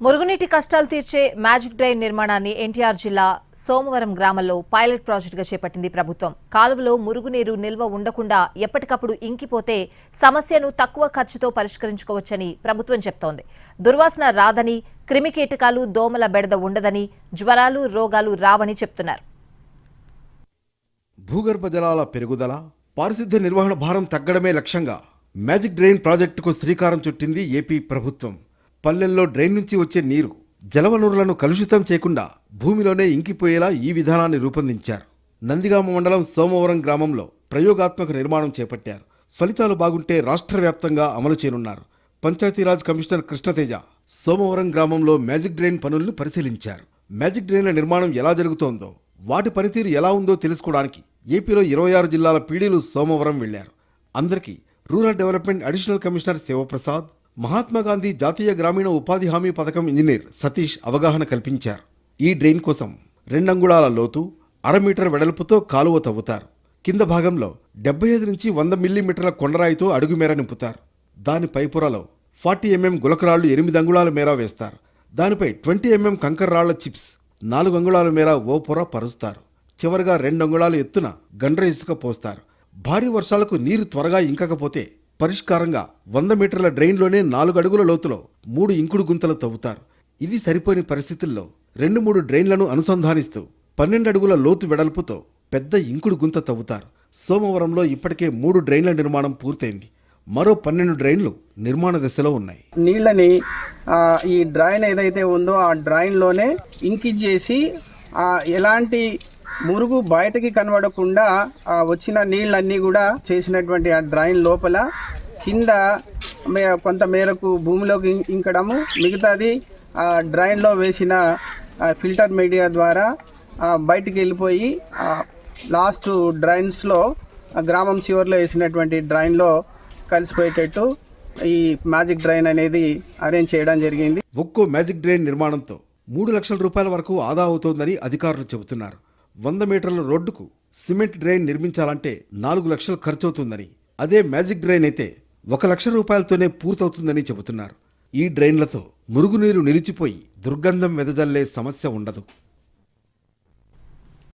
మురుగునీటి కష్టాలు తీర్చే మ్యాజిక్ డ్రైన్ నిర్మాణాన్ని ఎన్టీఆర్ జిల్లా సోమవరం గ్రామంలో పైలట్ ప్రాజెక్టుగా చేపట్టింది ప్రభుత్వం. కాలువలో మురుగునీరు నిల్వ ఉండకుండా ఎప్పటికప్పుడు ఇంకిపోతే సమస్యను తక్కువ ఖర్చుతో పరిష్కరించుకోవచ్చని ప్రభుత్వం చెప్తోంది. దుర్వాసన రాదని క్రిమికీటకాలు దోమల బెడద ఉండదని జ్వరాలు రోగాలు రావని చెప్తున్నారు. భూగర్భ జలాల పెరుగుదల పారిశుద్ధ్య నిర్వహణ భారం తగ్గడమే లక్ష్యంగా మ్యాజిక్ డ్రైన్ ప్రాజెక్టుకు శ్రీకారం చుట్టింది ఏపీ ప్రభుత్వం. పల్లెల్లో డ్రైన్ నుంచి వచ్చే నీరు జలవనరులను కలుషితం చేయకుండా భూమిలోనే ఇంకిపోయేలా ఈ విధానాన్ని రూపొందించారు. నందిగామ మండలం సోమవరం గ్రామంలో ప్రయోగాత్మక నిర్మాణం చేపట్టారు. ఫలితాలు బాగుంటే రాష్ట్ర వ్యాప్తంగా అమలు చేయనున్నారు. పంచాయతీరాజ్ కమిషనర్ కృష్ణతేజ సోమవరం గ్రామంలో మ్యాజిక్ డ్రైన్ పనులను పరిశీలించారు. మ్యాజిక్ డ్రైన్ల నిర్మాణం ఎలా జరుగుతోందో వాటి పనితీరు ఎలా ఉందో తెలుసుకోవడానికి ఏపీలో ఇరవై ఆరు జిల్లాల పీడీలు సోమవరం వెళ్ళారు. అందరికీ rural development additional commissioner Shivaprasad Mahatma Gandhi జాతీయ గ్రామీణ ఉపాధి హామీ పథకం ఇంజనీర్ సతీష్ అవగాహన కల్పించారు. ఈ డ్రైన్ కోసం రెండంగుళాల లోతు అర మీటర్ వెడల్పుతో కాలువ తవ్వుతారు. కింద భాగంలో డెబ్బై ఐదు నుంచి వంద మిల్లీమీటర్ల కొండరాయితో అడుగు మేర నింపుతారు. దాని పైపురలో ఫార్టీ ఎంఎం గులకరాళ్ళు ఎనిమిది అంగుళాల మేర వేస్తారు. దానిపై ట్వంటీ ఎంఎం కంకర రాళ్ళ చిప్స్ నాలుగు అంగుళాల మేర ఓ పొర పరుస్తారు. చివరగా రెండు అంగుళాల ఎత్తున గండ్ర ఇసుక పోస్తారు. భారీ వర్షాలకు నీరు త్వరగా ఇంకకపోతే పరిష్కారంగా వంద మీటర్ల డ్రైన్లోనే నాలుగు అడుగుల లోతులో మూడు ఇంకుడు గుంతలు తవ్వుతారు. ఇది సరిపోని పరిస్థితుల్లో రెండు మూడు డ్రైన్లను అనుసంధానిస్తూ పన్నెండు అడుగుల లోతు వెడల్పుతో పెద్ద ఇంకుడు గుంత తవ్వుతారు. సోమవరంలో ఇప్పటికే మూడు డ్రైన్ల నిర్మాణం పూర్తయింది. మరో పన్నెండు డ్రైన్లు నిర్మాణ దశలో ఉన్నాయి. నీళ్ళని ఈ డ్రైన్ ఏదైతే ఉందో ఆ డ్రైన్లోనే ఇంకిచ్చేసి ఎలాంటి మురుగు బయటకి కనబడకుండా ఆ వచ్చిన నీళ్ళన్నీ కూడా చేసినటువంటి ఆ డ్రైన్ లోపల కింద మే- కొంత మేరకు భూమిలోకి ఇంకడము. మిగతాది ఆ డ్రైన్లో వేసిన ఫిల్టర్ మీడియా ద్వారా బయటికి వెళ్ళిపోయి లాస్ట్ డ్రైన్స్లో గ్రామం చివరిలో వేసినటువంటి డ్రైన్లో కలిసిపోయేటట్టు ఈ మ్యాజిక్ డ్రైన్ అనేది అరేంజ్ చేయడం జరిగింది. ఒక్కో మ్యాజిక్ డ్రైన్ నిర్మాణంతో మూడు లక్షల రూపాయల వరకు ఆదా అవుతోందని అధికారులు చెబుతున్నారు. వంద మీటర్ల రోడ్డుకు సిమెంట్ డ్రైన్ నిర్మించాలంటే నాలుగు లక్షలు ఖర్చవుతుందని అదే మ్యాజిక్ డ్రైన్ అయితే ఒక లక్ష రూపాయలతోనే పూర్తవుతుందని చెబుతున్నారు. ఈ డ్రైన్లతో మురుగునీరు నిలిచిపోయి దుర్గంధం వెదజల్లే సమస్య ఉండదు.